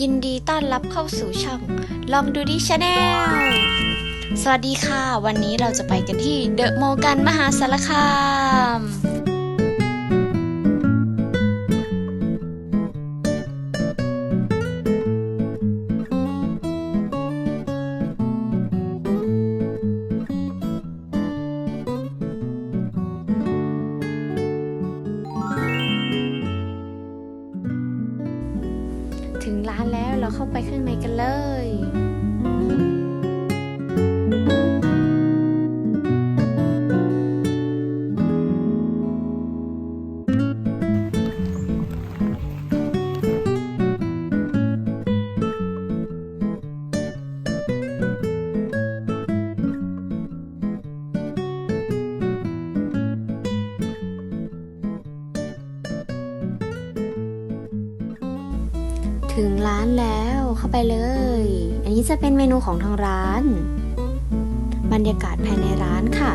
ยินดีต้อนรับเข้าสู่ช่อง ลองดูดิชาแนล สวัสดีค่ะ วันนี้เราจะไปกันที่เดอะโมกันมหาสารคามานแล้วเราเข้าไปข้างในกันเลย ถึงร้านแล้วเข้าไปเลย อันนี้จะเป็นเมนูของทางร้าน บรรยากาศภายในร้านค่ะ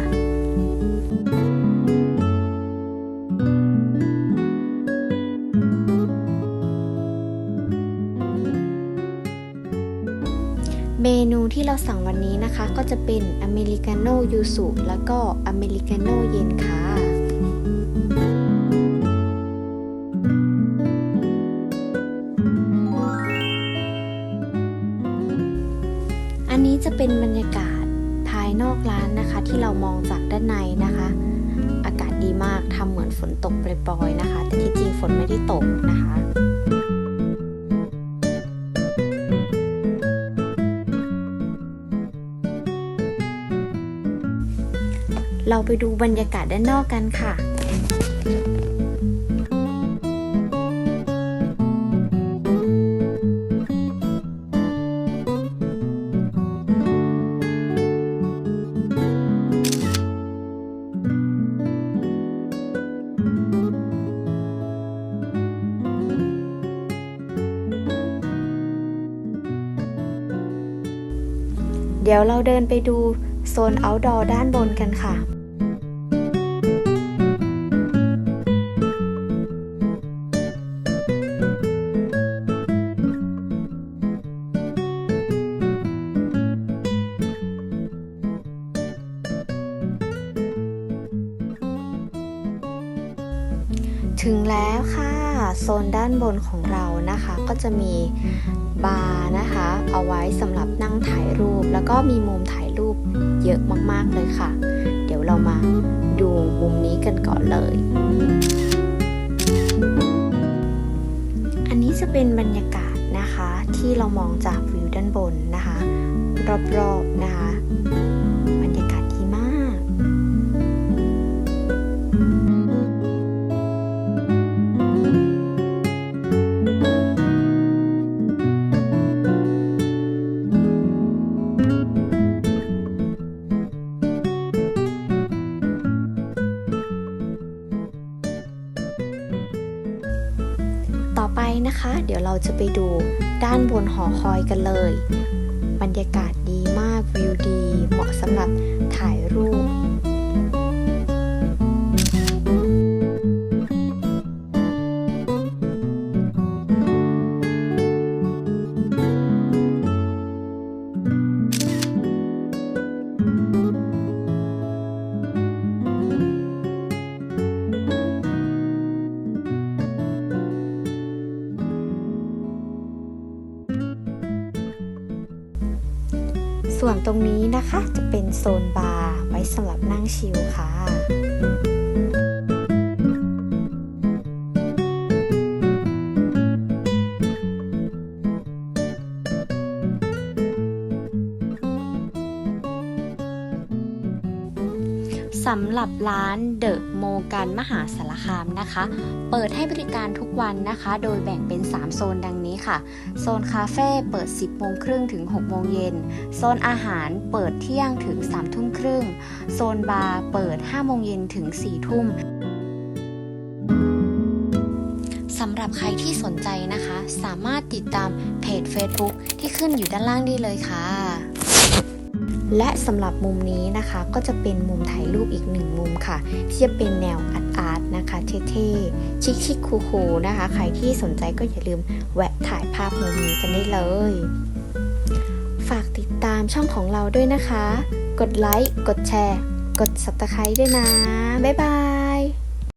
เมนูที่เราสั่งวันนี้นะคะก็จะเป็นอเมริกาโน่ยูสุแล้วก็อเมริกาโน่เย็นค่ะ จะเป็นบรรยากาศภายนอกร้านนะคะ ที่เรามองจากด้านในนะคะ อากาศดีมากทำเหมือนฝนตกปล่อยๆนะคะ แต่ที่จริงฝนไม่ได้ตกนะคะเราไปดูบรรยากาศด้านนอกกันค่ะ เดี๋ยวเราเดินไปดูโซน outdoor ด้านบนกันค่ะ ถึงแล้วค่ะ โซนด้านบนของเรานะคะก็จะมีบาร์นะคะ เอาไว้สำหรับนั่งถ่ายรูป แล้วก็มีมุมถ่ายรูปเยอะมากๆเลยค่ะ เดี๋ยวเรามาดูมุมนี้กันก่อนเลย อันนี้จะเป็นบรรยากาศนะคะที่เรามองจากวิวด้านบนนะคะ รอบๆนะคะ นะคะ เดี๋ยวเราจะไปดูด้านบนหอคอยกันเลย บรรยากาศดีมากวิวดี เหมาะสำหรับถ่ายรูป ส่วนตรงนี้นะคะจะเป็นโซนบาร์ไว้สำหรับนั่งชิลค่ะ สำหรับร้านเดอะโมกันมหาสารคามนะคะ เปิดให้บริการทุกวันนะคะ โดยแบ่งเป็น 3 โซนดังนี้ค่ะ โซนคาเฟ่เปิด 10โมงครึ่งถึง6โมงเย็น โซนอาหารเปิดเที่ยงถึง3ทุ่มครึ่ง โซนบาร์เปิด5โมงเย็นถึง4ทุ่มสำหรับใครที่สนใจนะคะ สามารถติดตามเพจ Facebook ที่ขึ้นอยู่ด้านล่างได้เลยค่ะ และสำหรับมุมนี้นะคะก็จะเป็นมุมถ่ายรูปอีกหนึ่งมุมค่ะ ที่จะเป็นแนวอาร์ตอาร์ตนะคะเท่ๆ ชิคๆคูลๆนะคะ ใครที่สนใจก็อย่าลืมแวะถ่ายภาพมุมนี้กันได้เลย ฝากติดตามช่องของเราด้วยนะคะ กดไลค์ กดแชร์ กด subscribe ด้วยนะ บ๊ายบาย